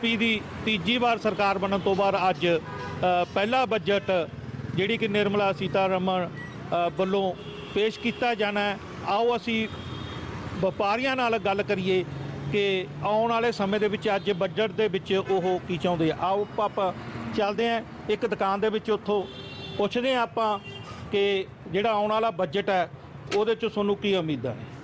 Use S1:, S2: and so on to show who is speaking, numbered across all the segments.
S1: ਪੀ ਦੀ ਤੀਜੀ ਵਾਰ ਸਰਕਾਰ ਬਣਨ ਤੋਂ ਬਾਅਦ ਅੱਜ ਪਹਿਲਾ ਬਜਟ ਜਿਹੜੀ ਕਿ ਨਿਰਮਲਾ ਸੀਤਾਰਮਨ ਵੱਲੋਂ ਪੇਸ਼ ਕੀਤਾ ਜਾਣਾ ਆਓ ਅਸੀਂ ਵਪਾਰੀਆਂ ਨਾਲ ਗੱਲ ਕਰੀਏ ਕਿ ਆਉਣ ਵਾਲੇ ਸਮੇਂ ਦੇ ਵਿੱਚ ਅੱਜ ਬਜਟ ਦੇ ਵਿੱਚ ਉਹ ਕੀ ਚਾਹੁੰਦੇ ਆ। ਆਓ ਆਪਾਂ ਚੱਲਦੇ ਆ ਇੱਕ ਦੁਕਾਨ ਦੇ ਵਿੱਚ ਉੱਥੋਂ। ਪੁੱਛਦੇ ਆ ਆਪਾਂ ਕਿ ਜਿਹੜਾ ਆਉਣ ਵਾਲਾ ਬਜਟ ਹੈ, ਉਹਦੇ ਚ ਤੁਹਾਨੂੰ ਕੀ ਉਮੀਦਾਂ ਨੇ?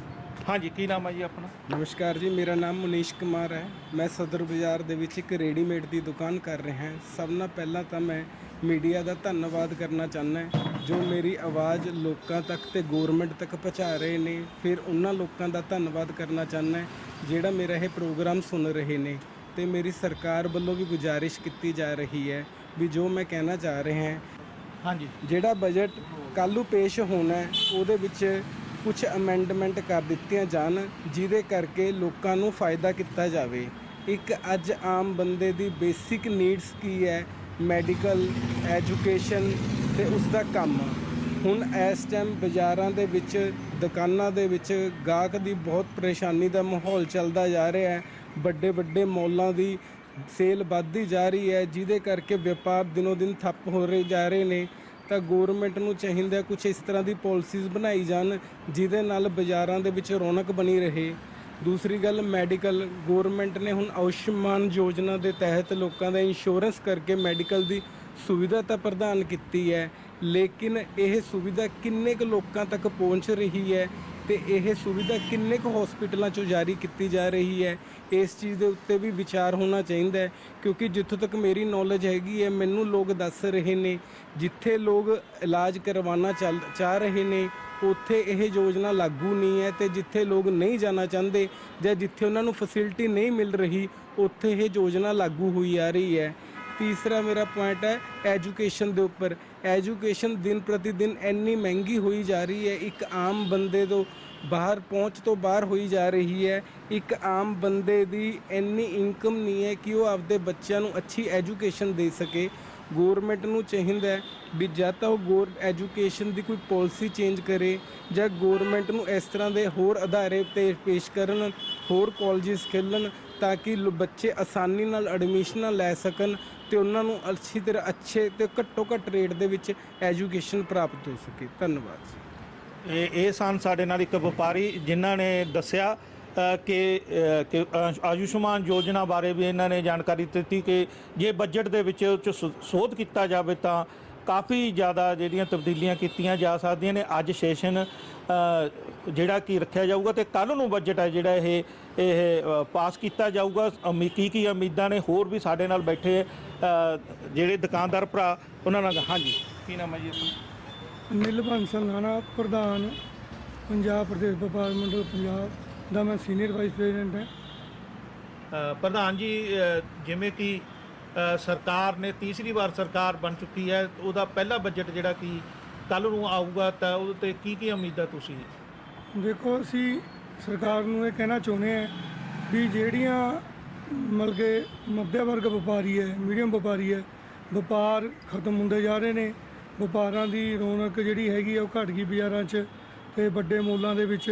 S1: ਹਾਂਜੀ ਕੀ ਨਾਮ ਹੈ ਜੀ ਆਪਣਾ?
S2: ਨਮਸਕਾਰ ਜੀ ਮੇਰਾ ਨਾਮ ਮਨੀਸ਼ ਕੁਮਾਰ ਹੈ। ਮੈਂ ਸਦਰ ਬਾਜ਼ਾਰ ਦੇ ਵਿੱਚ ਇੱਕ ਰੈਡੀਮੇਡ ਦੀ ਦੁਕਾਨ ਕਰ ਰਿਹਾ ਹਾਂ। ਸਭ ਨਾਲ ਪਹਿਲਾਂ ਤਾਂ ਮੈਂ ਮੀਡੀਆ ਦਾ ਧੰਨਵਾਦ ਕਰਨਾ ਚਾਹੁੰਦਾ ਜੋ ਮੇਰੀ ਆਵਾਜ਼ ਲੋਕਾਂ ਤੱਕ ਤੇ ਗਵਰਨਮੈਂਟ ਤੱਕ ਪਹੁੰਚਾ ਰਹੇ ਨੇ ਫਿਰ ਉਹਨਾਂ ਲੋਕਾਂ ਦਾ ਧੰਨਵਾਦ ਕਰਨਾ ਚਾਹੁੰਦਾ ਜਿਹੜਾ ਮੇਰਾ ਇਹ ਪ੍ਰੋਗਰਾਮ ਸੁਣ ਰਹੇ ਨੇ। ਤੇ ਮੇਰੀ ਸਰਕਾਰ ਵੱਲੋਂ ਵੀ ਗੁਜ਼ਾਰਿਸ਼ ਕੀਤੀ ਜਾ ਰਹੀ ਹੈ ਵੀ ਜੋ ਮੈਂ ਕਹਿਣਾ ਚਾਹ ਰਿਹਾ ਹਾਂ
S1: ਹਾਂਜੀ।
S2: ਜਿਹੜਾ ਬਜਟ ਕੱਲ੍ਹ ਨੂੰ ਪੇਸ਼ ਹੋਣਾ ਹੈ, ਉਹਦੇ ਵਿੱਚ ਕੁਝ ਅਮੈਂਡਮੈਂਟ ਕਰ ਦਿੱਤੀਆਂ ਜਾਣ, ਜਿਹਦੇ ਕਰਕੇ ਲੋਕਾਂ ਨੂੰ ਫਾਇਦਾ ਕੀਤਾ ਜਾਵੇ। ਇੱਕ ਅੱਜ ਆਮ ਬੰਦੇ ਦੀ ਬੇਸਿਕ ਨੀਡਸ ਕੀ ਹੈ? ਮੈਡੀਕਲ ਐਜੂਕੇਸ਼ਨ ਤੇ ਉਸ ਦਾ ਕੰਮ। ਹੁਣ ਇਸ ਟਾਈਮ ਬਾਜ਼ਾਰਾਂ ਦੇ ਵਿੱਚ, ਦੁਕਾਨਾਂ ਦੇ ਵਿੱਚ ਗਾਹਕ ਦੀ ਬਹੁਤ ਪਰੇਸ਼ਾਨੀ ਦਾ ਮਾਹੌਲ ਚੱਲਦਾ ਜਾ ਰਿਹਾ ਹੈ। ਵੱਡੇ ਵੱਡੇ ਮੌਲਾਂ ਦੀ ਸੇਲ ਵੱਧਦੀ ਜਾ ਰਹੀ ਹੈ, ਜਿਹਦੇ ਕਰਕੇ ਵਪਾਰ ਦਿਨੋ ਦਿਨ ਠੱਪ ਹੋ ਰਹੇ ਜਾ ਰਹੇ ਨੇ। ਤਾਂ ਗਵਰਨਮੈਂਟ ਨੂੰ ਚਾਹੀਦਾ ਕੁਝ ਇਸ ਤਰ੍ਹਾਂ ਦੀ ਪਾਲਿਸੀਜ਼ ਬਣਾਈ ਜਾਣ, ਜਿਹਦੇ ਨਾਲ ਬਾਜ਼ਾਰਾਂ ਦੇ ਵਿੱਚ ਰੌਣਕ ਬਣੀ ਰਹੇ। ਦੂਸਰੀ ਗੱਲ ਮੈਡੀਕਲ ਗਵਰਨਮੈਂਟ ਨੇ ਹੁਣ ਆਯੁਸ਼ਮਾਨ ਯੋਜਨਾ ਦੇ ਤਹਿਤ ਲੋਕਾਂ ਦਾ ਇੰਸ਼ੋਰੈਂਸ ਕਰਕੇ ਮੈਡੀਕਲ ਦੀ ਸੁਵਿਧਾ ਤਾਂ ਪ੍ਰਦਾਨ ਕੀਤੀ ਹੈ, ਲੇਕਿਨ ਇਹ ਸੁਵਿਧਾ ਕਿੰਨੇ ਕੁ ਲੋਕਾਂ ਤੱਕ ਪਹੁੰਚ ਰਹੀ ਹੈ ਤੇ ਇਹ ਸੁਵਿਧਾ ਕਿੰਨੇ ਕੁ ਹਸਪੀਟਲਾਂ 'ਚੋਂ ਜਾਰੀ ਕੀਤੀ ਜਾ ਰਹੀ ਹੈ? ਇਸ ਚੀਜ਼ ਦੇ ਉੱਤੇ ਵੀ ਵਿਚਾਰ ਹੋਣਾ ਚਾਹੀਦਾ ਹੈ, ਕਿਉਂਕਿ ਜਿੱਥੋਂ ਤੱਕ ਮੇਰੀ ਨੌਲੇਜ ਹੈਗੀ ਹੈ, ਮੈਨੂੰ ਲੋਕ ਦੱਸ ਰਹੇ ਨੇ, ਜਿੱਥੇ ਲੋਕ ਇਲਾਜ ਕਰਵਾਉਣਾ ਚੱਲ, ਚਾਹ ਰਹੇ ਨੇ, ਉੱਥੇ ਇਹ ਯੋਜਨਾ ਲਾਗੂ ਨਹੀਂ ਹੈ ਤੇ ਜਿੱਥੇ ਲੋਕ ਨਹੀਂ ਜਾਣਾ ਚਾਹੁੰਦੇ ਜਾਂ ਜਿੱਥੇ ਉਹਨਾਂ ਨੂੰ ਫੈਸਿਲਿਟੀ ਨਹੀਂ ਮਿਲ ਰਹੀ, ਉੱਥੇ ਇਹ ਯੋਜਨਾ ਲਾਗੂ ਹੋਈ ਆ ਰਹੀ ਹੈ। ਤੀਸਰਾ ਮੇਰਾ ਪੁਆਇੰਟ ਹੈ ਐਜੂਕੇਸ਼ਨ ਦੇ ਉੱਪਰ। ਐਜੂਕੇਸ਼ਨ ਦਿਨ ਪ੍ਰਤੀ ਦਿਨ ਇੰਨੀ ਮਹਿੰਗੀ ਹੋਈ ਜਾ ਰਹੀ ਹੈ, ਇੱਕ ਆਮ ਬੰਦੇ ਤੋਂ ਬਾਹਰ ਪਹੁੰਚ ਤੋਂ ਬਾਹਰ ਹੋਈ ਜਾ ਰਹੀ ਹੈ। ਇੱਕ ਆਮ ਬੰਦੇ ਦੀ ਇੰਨੀ ਇਨਕਮ ਨਹੀਂ ਹੈ ਕਿ ਉਹ ਆਪਦੇ ਬੱਚਿਆਂ ਨੂੰ ਅੱਛੀ ਐਜੂਕੇਸ਼ਨ ਦੇ ਸਕੇ। ਗਵਰਨਮੈਂਟ ਨੂੰ ਚਾਹੀਦਾ ਵੀ ਜਾਂ ਤਾਂ ਉਹ ਗੌਰ ਐਜੂਕੇਸ਼ਨ ਦੀ ਕੋਈ ਪਾਲਿਸੀ ਚੇਂਜ ਕਰੇ ਜਾਂ ਗਵਰਨਮੈਂਟ ਨੂੰ ਇਸ ਤਰ੍ਹਾਂ ਦੇ ਹੋਰ ਅਦਾਰੇ ਤੇ ਪੇਸ਼ ਕਰਨ, ਹੋਰ ਕਾਲਜਸ ਖੋਲ੍ਹਣ ਤਾਂ ਕਿ ਲੋ- ਬੱਚੇ ਆਸਾਨੀ ਨਾਲ ਐਡਮਿਸ਼ਨਾਂ ਲੈ ਸਕਣ ਤੇ ਉਹਨਾਂ ਨੂੰ ਅੱਛੀ ਤਰ੍ਹਾਂ ਅੱਛੇ ਤੇ ਘੱਟੋ ਘੱਟ ਰੇਟ ਦੇ ਵਿੱਚ ਐਜੂਕੇਸ਼ਨ ਪ੍ਰਾਪਤ ਹੋ ਸਕੇ। ਧੰਨਵਾਦ ਜੀ।
S1: ਇਹ ਇਹ ਸਨ ਸਾਡੇ ਨਾਲ ਇੱਕ ਵਪਾਰੀ ਜਿਨ੍ਹਾਂ ਨੇ ਦੱਸਿਆ ਅ, ਕਿ ਅ, ਕਿ ਅ, ਆਯੁਸ਼ਮਾਨ ਯੋਜਨਾ ਬਾਰੇ ਵੀ ਇਹਨਾਂ ਨੇ ਜਾਣਕਾਰੀ ਦਿੱਤੀ ਕਿ ਜੇ ਬਜਟ ਦੇ ਵਿੱਚ ਉਹ 'ਚ ਸੋ- ਸੋਧ ਕੀਤਾ ਜਾਵੇ ਤਾਂ ਕਾਫੀ ਜ਼ਿਆਦਾ ਜਿਹੜੀਆਂ ਤਬਦੀਲੀਆਂ ਕੀਤੀਆਂ ਜਾ ਸਕਦੀਆਂ ਨੇ। ਅੱਜ ਸੈਸ਼ਨ ਅ, ਜਿਹੜਾ ਕਿ ਰੱਖਿਆ ਜਾਊਗਾ ਤੇ ਕੱਲ ਨੂੰ ਬਜਟ ਹੈ ਜਿਹੜਾ ਇਹ ਇਹ ਅ, ਪਾਸ ਕੀਤਾ ਜਾਊਗਾ। ਅਮੀ ਕੀ ਕੀ ਉਮੀਦਾਂ ਨੇ? ਹੋਰ ਵੀ ਸਾਡੇ ਨਾਲ ਬੈਠੇ ਜਿਹੜੇ ਦੁਕਾਨਦਾਰ ਭਰਾ ਉਹਨਾਂ ਨਾਲ ਹਾਂਜੀ। ਕੀ ਨਾਮ ਹੈ ਜੀ ਆਪਣਾ?
S3: ਨੀਲਵੰਤ ਸੰਘਾਣਾ ਪ੍ਰਧਾਨ ਪੰਜਾਬ ਪ੍ਰਦੇਸ਼ ਵਪਾਰ ਮੰਡਲ ਪੰਜਾਬ ਦਾ ਮੈਂ ਸੀਨੀਅਰ ਵਾਈਸ ਪ੍ਰੈਜ਼ੀਡੈਂਟ ਹਾਂ।
S1: ਅ, ਪ੍ਰਧਾਨ ਜੀ ਅ, ਜਿਵੇਂ ਕਿ ਅ, ਸਰਕਾਰ ਨੇ ਤੀਸਰੀ ਵਾਰ ਸਰਕਾਰ ਬਣ ਚੁੱਕੀ ਹੈ ਉਹਦਾ ਪਹਿਲਾ ਬਜਟ ਜਿਹੜਾ ਕਿ ਕੱਲ ਨੂੰ ਆਊਗਾ ਤਾਂ ਉਹਦੇ ਤੇ ਕੀ ਕੀ ਉਮੀਦਾਂ ਤੁਸੀਂ?
S3: ਦੇਖੋ ਅਸੀਂ ਸਰਕਾਰ ਨੂੰ ਇਹ ਕਹਿਣਾ ਚਾਹੁੰਦੇ ਹਾਂ ਵੀ ਜਿਹੜੀਆਂ ਮਤਲਬ ਕਿ ਮੱਧਿਆ ਵਰਗ ਵਪਾਰੀ ਹੈ, ਮੀਡੀਅਮ ਵਪਾਰੀ ਹੈ, ਵਪਾਰ ਖਤਮ ਹੁੰਦੇ ਜਾ ਰਹੇ ਨੇ, ਵਪਾਰਾਂ ਦੀ ਰੌਣਕ ਜਿਹੜੀ ਹੈਗੀ ਆ ਉਹ ਘਟ ਗਈ ਬਾਜ਼ਾਰਾਂ 'ਚ ਤੇ ਵੱਡੇ ਮੋਲਾਂ ਦੇ ਵਿੱਚ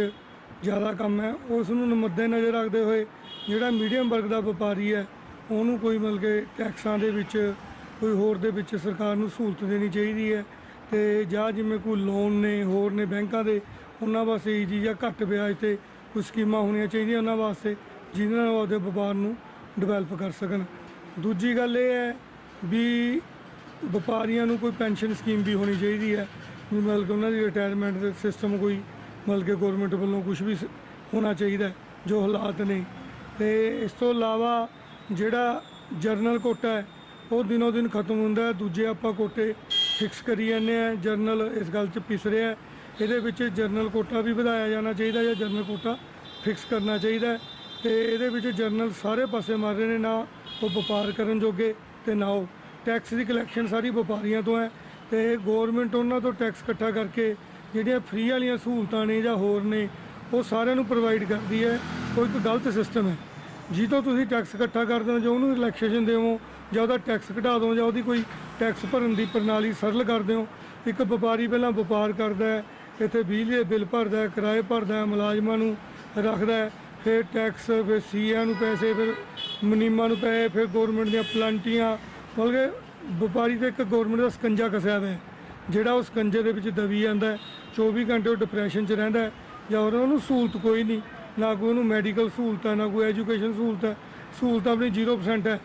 S3: ਜ਼ਿਆਦਾ ਕੰਮ ਹੈ। ਉਸ ਨੂੰ ਮੱਦੇ ਨਜ਼ਰ ਰੱਖਦੇ ਹੋਏ ਜਿਹੜਾ ਮੀਡੀਅਮ ਵਰਗ ਦਾ ਵਪਾਰੀ ਹੈ, ਉਹਨੂੰ ਕੋਈ ਮਤਲਬ ਕਿ ਟੈਕਸਾਂ ਦੇ ਵਿੱਚ, ਕੋਈ ਹੋਰ ਦੇ ਵਿੱਚ ਸਰਕਾਰ ਨੂੰ ਸਹੂਲਤ ਦੇਣੀ ਚਾਹੀਦੀ ਹੈ ਤੇ ਜਾਂ ਜਿਵੇਂ ਕੋਈ ਲੋਨ ਨੇ, ਹੋਰ ਨੇ ਬੈਂਕਾਂ ਦੇ, ਉਹਨਾਂ ਵਾਸਤੇ ਇਹ ਚੀਜ਼ਾਂ ਘੱਟ ਵਿਆਜ ਤੇ ਕੁਝ ਸਕੀਮਾਂ ਹੋਣੀਆਂ ਚਾਹੀਦੀਆਂ ਉਹਨਾਂ ਵਾਸਤੇ ਜਿਨ੍ਹਾਂ ਨਾਲ ਉਹਦੇ ਵਪਾਰ ਨੂੰ ਡਿਵੈਲਪ ਕਰ ਸਕਣ। ਦੂਜੀ ਗੱਲ ਇਹ ਹੈ ਵੀ ਵਪਾਰੀਆਂ ਨੂੰ ਕੋਈ ਪੈਨਸ਼ਨ ਸਕੀਮ ਵੀ ਹੋਣੀ ਚਾਹੀਦੀ ਹੈ। ਵੀ ਮਤਲਬ ਕਿ ਉਹਨਾਂ ਦੀ ਰਿਟਾਇਰਮੈਂਟ ਦੇ ਸਿਸਟਮ ਕੋਈ ਮਤਲਬ ਕਿ ਗਵਰਨਮੈਂਟ ਵੱਲੋਂ ਕੁਝ ਵੀ ਹੋਣਾ ਚਾਹੀਦਾ ਜੋ ਹਾਲਾਤ ਨੇ। ਤੇ ਇਸ ਤੋਂ ਇਲਾਵਾ ਜਿਹੜਾ ਜਰਨਲ ਕੋਟਾ ਹੈ, ਉਹ ਦਿਨੋ ਦਿਨ ਖਤਮ ਹੁੰਦਾ ਹੈ। ਦੂਜੇ ਆਪਾਂ ਕੋਟੇ ਫਿਕਸ ਕਰੀ ਜਾਂਦੇ ਆ ਜਰਨਲ ਇਸ ਗੱਲ 'ਚ ਪਿਸ ਰਿਹਾ ਇਹਦੇ ਵਿੱਚ ਜਰਨਲ ਕੋਟਾ ਵੀ ਵਧਾਇਆ ਜਾਣਾ ਚਾਹੀਦਾ ਜਾਂ ਜਰਨਲ ਕੋਟਾ ਫਿਕਸ ਕਰਨਾ ਚਾਹੀਦਾ ਤੇ ਇਹਦੇ ਵਿੱਚ ਜਰਨਲ ਸਾਰੇ ਪਾਸੇ ਮਾਰ ਰਹੇ ਨੇ, ਨਾ ਉਹ ਵਪਾਰ ਕਰਨ ਜੋਗੇ ਤੇ ਨਾ ਉਹ। ਟੈਕਸ ਦੀ ਕਲੈਕਸ਼ਨ ਸਾਰੀ ਵਪਾਰੀਆਂ ਤੋਂ ਹੈ ਤੇ ਗਵਰਨਮੈਂਟ ਉਹਨਾਂ ਤੋਂ ਟੈਕਸ ਇਕੱਠਾ ਕਰਕੇ ਜਿਹੜੀਆਂ ਫ੍ਰੀ ਵਾਲੀਆਂ ਸਹੂਲਤਾਂ ਨੇ ਜਾਂ ਹੋਰ ਨੇ, ਉਹ ਸਾਰਿਆਂ ਨੂੰ ਪ੍ਰੋਵਾਈਡ ਕਰਦੀ ਹੈ। ਉਹ ਇੱਕ ਗਲਤ ਸਿਸਟਮ ਹੈ। ਜੀ ਤੋਂ ਤੁਸੀਂ ਟੈਕਸ ਇਕੱਠਾ ਕਰਦੇ ਹੋ ਜਾਂ ਉਹਨੂੰ ਰਿਲੈਕਸੇਸ਼ਨ ਦੇਵੋ, ਜਾਂ ਉਹਦਾ ਟੈਕਸ ਘਟਾ ਦਿਓ, ਜਾਂ ਉਹਦੀ ਕੋਈ ਟੈਕਸ ਭਰਨ ਦੀ ਪ੍ਰਣਾਲੀ ਸਰਲ ਕਰ ਦਿਓ। ਇੱਕ ਵਪਾਰੀ ਪਹਿਲਾਂ ਵਪਾਰ ਕਰਦਾ ਹੈ, ਇੱਥੇ ਬਿਜਲੀ ਦੇ ਬਿੱਲ ਭਰਦਾ ਹੈ, ਕਿਰਾਏ ਭਰਦਾ ਹੈ, ਮੁਲਾਜ਼ਮਾਂ ਨੂੰ ਰੱਖਦਾ ਹੈ। ਫਿਰ ਟੈਕਸ ਫਿਰ ਸੀਆਂ ਨੂੰ ਪੈਸੇ, ਫਿਰ ਮੁਨੀਮਾਂ ਨੂੰ ਪੈਸੇ, ਫਿਰ ਗਵਰਨਮੈਂਟ ਦੀਆਂ ਪਲਾਂਟੀਆਂ, ਮਤਲਬ ਕਿ ਵਪਾਰੀ ਤੇ ਇੱਕ ਗਵਰਨਮੈਂਟ ਦਾ ਸਕੰਜਾ ਕਸਿਆ ਹੋਇਆ ਜਿਹੜਾ ਉਸ ਸਕੰਜੇ ਦੇ ਵਿੱਚ ਦਬੀ ਜਾਂਦਾ ਹੈ 24 ਘੰਟੇ ਉਹ ਡਿਪਰੈਸ਼ਨ 'ਚ ਰਹਿੰਦਾ ਜਾਂ ਉਹਨਾਂ ਨੂੰ ਸਹੂਲਤ ਕੋਈ ਨਹੀਂ, ਨਾ ਕੋਈ ਉਹਨੂੰ ਮੈਡੀਕਲ ਸਹੂਲਤ ਹੈ, ਨਾ ਕੋਈ ਐਜੂਕੇਸ਼ਨ ਸਹੂਲਤ ਹੈ, ਸਹੂਲਤ ਆਪਣੀ 0% ਹੈ,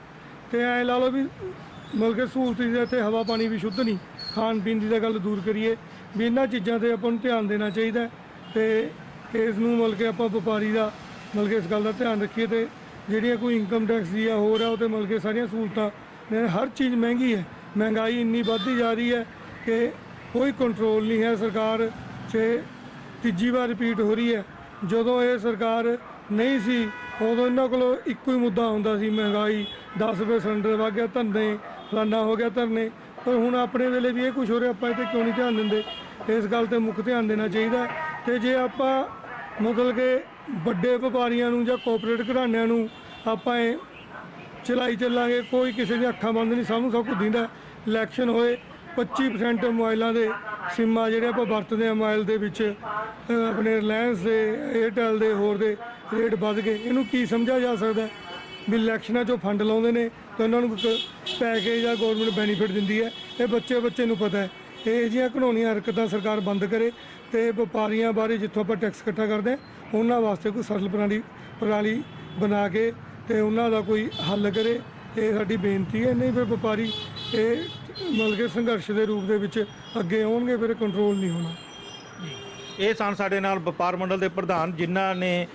S3: ਤੇ ਐ ਲਾ ਲਓ ਵੀ ਮਤਲਬ ਕਿ ਸਹੂਲਤ ਦੀ ਇੱਥੇ ਹਵਾ ਪਾਣੀ ਵੀ ਸ਼ੁੱਧ ਨਹੀਂ, ਖਾਣ ਪੀਣ ਦੀ ਤਾਂ ਗੱਲ ਦੂਰ ਕਰੀਏ, ਵੀ ਇਹਨਾਂ ਚੀਜ਼ਾਂ ਤੇ ਆਪਾਂ ਨੂੰ ਧਿਆਨ ਦੇਣਾ ਚਾਹੀਦਾ ਹੈ, ਤੇ ਇਸ ਨੂੰ ਮਤਲਬ ਕਿ ਆਪਾਂ ਵਪਾਰੀ ਦਾ ਮਤਲਬ ਕਿ ਇਸ ਗੱਲ ਦਾ ਧਿਆਨ ਰੱਖੀਏ ਤੇ ਜਿਹੜੀਆਂ ਕੋਈ ਇਨਕਮ ਟੈਕਸ ਦੀ ਆ, ਹੋਰ ਆ, ਉਹ ਤੇ ਮਤਲਬ ਕਿ ਸਾਰੀਆਂ ਸਹੂਲਤਾਂ ਨੇ। ਹਰ ਚੀਜ਼ ਮਹਿੰਗੀ ਹੈ। ਮਹਿੰਗਾਈ ਇੰਨੀ ਵੱਧਦੀ ਜਾ ਰਹੀ ਹੈ ਕਿ ਕੋਈ ਕੰਟਰੋਲ ਨਹੀਂ ਹੈ ਸਰਕਾਰ 'ਚ। ਤੀਜੀ ਵਾਰ ਰਿਪੀਟ ਹੋ ਰਹੀ ਹੈ। ਜਦੋਂ ਇਹ ਸਰਕਾਰ ਨਹੀਂ ਸੀ, ਉਦੋਂ ਇਹਨਾਂ ਕੋਲ ਇੱਕੋ ਹੀ ਮੁੱਦਾ ਹੁੰਦਾ ਸੀ, ਮਹਿੰਗਾਈ 10 ਰੁਪਏ ਸਿਲੰਡਰ ਵਗ ਗਿਆ, ਧਰਨੇ, ਫਲਾਨਾ ਹੋ ਗਿਆ, ਧਰਨੇ। ਪਰ ਹੁਣ ਆਪਣੇ ਵੇਲੇ ਵੀ ਇਹ ਕੁਝ ਹੋ ਰਿਹਾ, ਆਪਾਂ ਇਹ ਤੇ ਕਿਉਂ ਨਹੀਂ ਧਿਆਨ ਦਿੰਦੇ? ਇਸ ਗੱਲ ਤੇ ਮੁੱਖ ਧਿਆਨ ਦੇਣਾ ਚਾਹੀਦਾ। ਹੈ ਤੇ ਜੇ ਆਪਾਂ ਮਤਲਬ ਕਿ ਵੱਡੇ ਵਪਾਰੀਆਂ ਨੂੰ ਜਾਂ ਕੋਆਪਰੇਟ ਘਰਾਣਿਆਂ ਨੂੰ ਆਪਾਂ ਇਹ ਚਲਾਈ ਚੱਲਾਂਗੇ, ਕੋਈ ਕਿਸੇ ਦੀਆਂ ਅੱਖਾਂ ਬੰਦ ਨਹੀਂ ਸਭ ਨੂੰ ਸਭ ਕੁਝ ਦਿੰਦਾ। ਇਲੈਕਸ਼ਨ ਹੋਏ 25% ਮੋਬਾਈਲਾਂ ਦੇ ਸਿੰਮਾਂ ਜਿਹੜੇ ਆਪਾਂ ਵਰਤਦੇ ਆ ਮੋਬਾਈਲ ਦੇ ਵਿੱਚ ਆਪਣੇ ਰਿਲਾਇੰਸ ਦੇ ਏਅਰਟੈਲ ਦੇ, ਹੋਰ ਦੇ ਰੇਟ ਵੱਧ ਗਏ। ਇਹਨੂੰ ਕੀ ਸਮਝਿਆ ਜਾ ਸਕਦਾ ਵੀ ਇਲੈਕਸ਼ਨਾਂ 'ਚੋਂ ਫੰਡ ਲਾਉਂਦੇ ਨੇ ਤੇ ਉਹਨਾਂ ਨੂੰ ਪੈਕੇਜ ਜਾਂ ਗਵਰਨਮੈਂਟ ਬੈਨੀਫਿਟ ਦਿੰਦੀ ਹੈ। ਇਹ ਬੱਚੇ ਬੱਚੇ ਨੂੰ ਪਤਾ ਹੈ। ਇਹ ਜਿਹੀਆਂ ਘਨੋਣੀਆਂ ਹਰਕਤਾਂ ਸਰਕਾਰ ਬੰਦ ਕਰੇ ਤੇ ਵਪਾਰੀਆਂ ਬਾਰੇ ਜਿੱਥੋਂ ਆਪਾਂ ਟੈਕਸ ਇਕੱਠਾ ਕਰਦੇ ਹਾਂ, ਉਹਨਾਂ ਵਾਸਤੇ ਕੋਈ ਸਰਲ ਪ੍ਰਣਾਲੀ ਪ੍ਰਣਾਲੀ ਬਣਾ ਕੇ ਤੇ ਉਹਨਾਂ ਦਾ ਕੋਈ ਹੱਲ ਕਰੇ, ਇਹ ਸਾਡੀ ਬੇਨਤੀ ਹੈ। ਨਹੀਂ ਫਿਰ ਵਪਾਰੀ ਇਹ ਮਤਲਬ ਕਿ ਸੰਘਰਸ਼ ਦੇ ਰੂਪ ਦੇ ਵਿੱਚ ਅੱਗੇ ਆਉਣਗੇ, ਫਿਰ ਕੰਟਰੋਲ ਨਹੀਂ ਹੋਣਾ।
S1: ਇਹ ਸਨ ਸਾਡੇ ਨਾਲ ਵਪਾਰ ਮੰਡਲ ਦੇ ਪ੍ਰਧਾਨ, ਜਿਨ੍ਹਾਂ ਨੇ